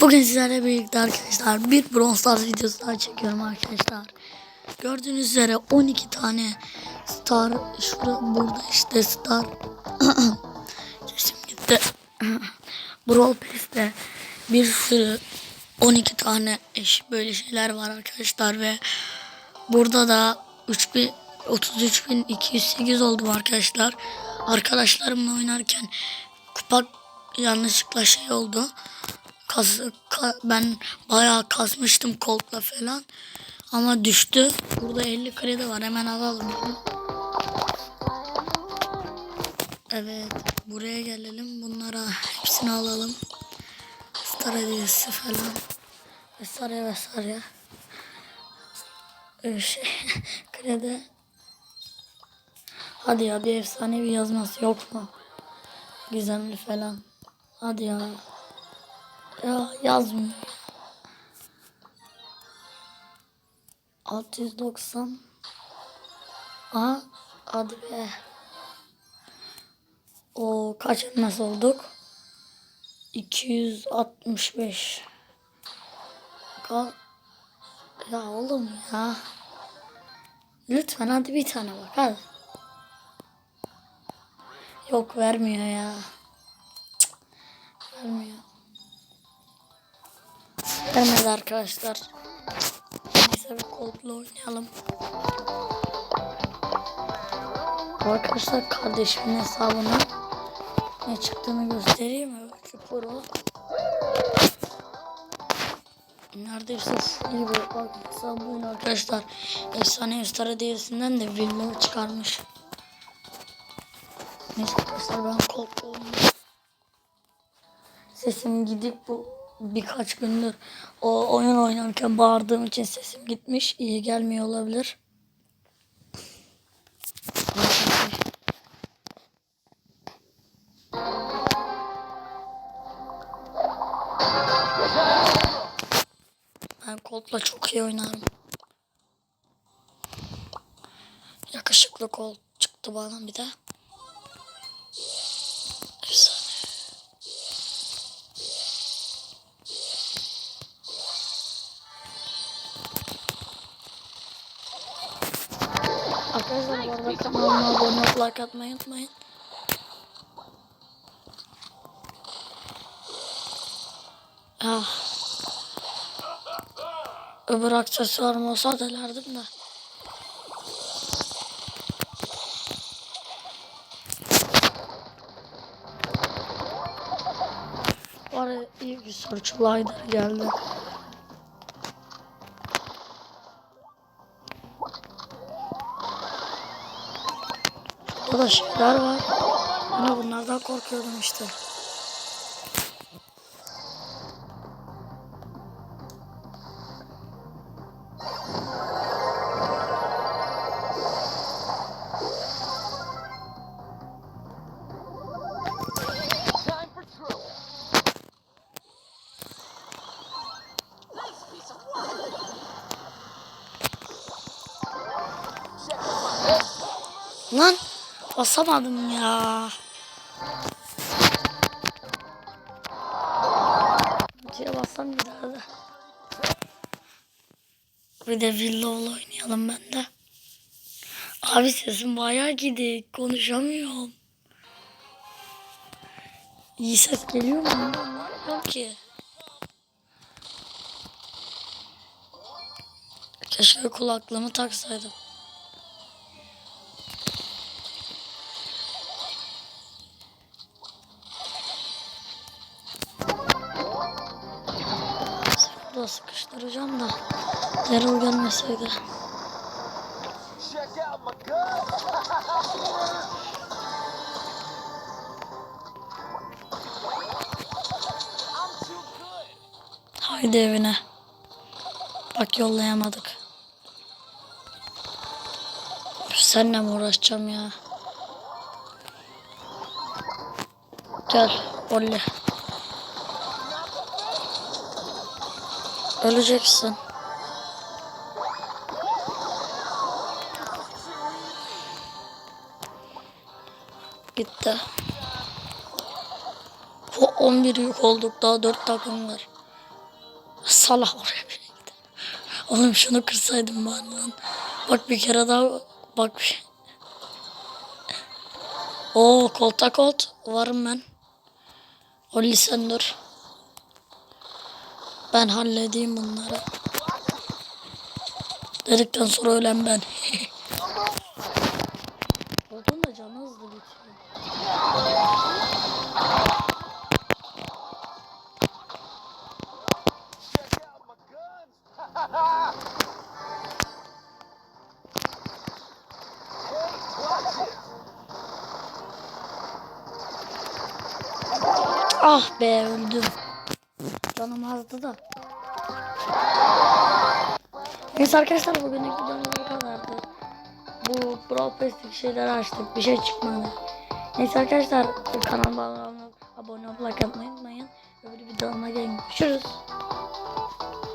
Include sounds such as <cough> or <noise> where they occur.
Bugün sizlerle birlikte arkadaşlar bir Brawl Stars videosu daha çekiyorum arkadaşlar. Gördüğünüz üzere 12 tane star şurada burada işte star <clears throat> sesim gitti. <clears throat> Brawl Pass'te bir sürü 12 tane eş böyle şeyler var arkadaşlar ve burada da 3000 33.208 oldum arkadaşlar. Arkadaşlarımla oynarken kupa yanlışlıkla şey oldu. Kas, ka- ben bayağı kasmıştım Colt'la falan. Ama düştü. Burada 50 kredi var. Hemen alalım. Evet. Buraya gelelim. Bunlara hepsini alalım. Star hediyesi falan. Vesaire vesaire. Şey, <laughs> kredi. Hadi ya bir efsanevi yazması yok mu? Gizemli falan. Hadi ya. Ya yazmıyor. 690 Aha hadi be. O kaç elmas olduk? 265 Kal Ya oğlum ya. Lütfen hadi bir tane bak hadi. Yok vermiyor ya. Cık, Vermiyor. Vermedi arkadaşlar. Neyse bir koltukla oynayalım. Arkadaşlar kardeşimin hesabına ne çıktığını göstereyim mi? Öykü Pro. Neredeyse full gibi. Bak mesela bugün arkadaşlar efsane star hediyesinden de villa çıkarmış. Neyse arkadaşlar ben oynayayım. Sesim gidip bu birkaç gündür o oyun oynarken bağırdığım için sesim gitmiş. İyi gelmiyor olabilir. Ben Colt'la çok iyi oynarım. Yakışıklı Colt çıktı bana bir de. Arkadaşlar bu arada kanalıma abone olup like atmayı unutmayın. Ah. Öbür aksesuarım olsa delerdim de. Var ya, iyi bir lider geldi. Şeyler var. Ana bunlardan korkuyordum işte. Lan basamadım ya. Bitiye bassam giderdi. Bir de Villa'la oynayalım ben de. Abi sesim bayağı gidik. Konuşamıyorum. İyi ses geliyor mu? Anlamıyorum ki. Keşke kulaklığımı taksaydım. Sıkıştıracağım da. Daryl gelmeseydi. Haydi evine. Bak yollayamadık. Seninle mi uğraşacağım ya? Gel. Olli. Öleceksin. Gitti. O 11 yük olduk. Daha 4 takım var. Salah oraya bir gitti. Oğlum şunu kırsaydım ben lan. Bak bir kere daha bak bir şey. Oo kolta kolt varım ben. Olli sen dur. Ben halledeyim bunları. Dedikten sonra ölen ben. <laughs> Odun da canı hızlı bitiyor. Ah be öldüm. Canım azdı da. Neyse arkadaşlar bugünlük videomuz bu kadardı. Bu Pass'teki şeyleri açtık. Bir şey çıkmadı. Neyse arkadaşlar kanalıma abone olup like atmayı unutmayın. Öbür videolarına gelin. Görüşürüz.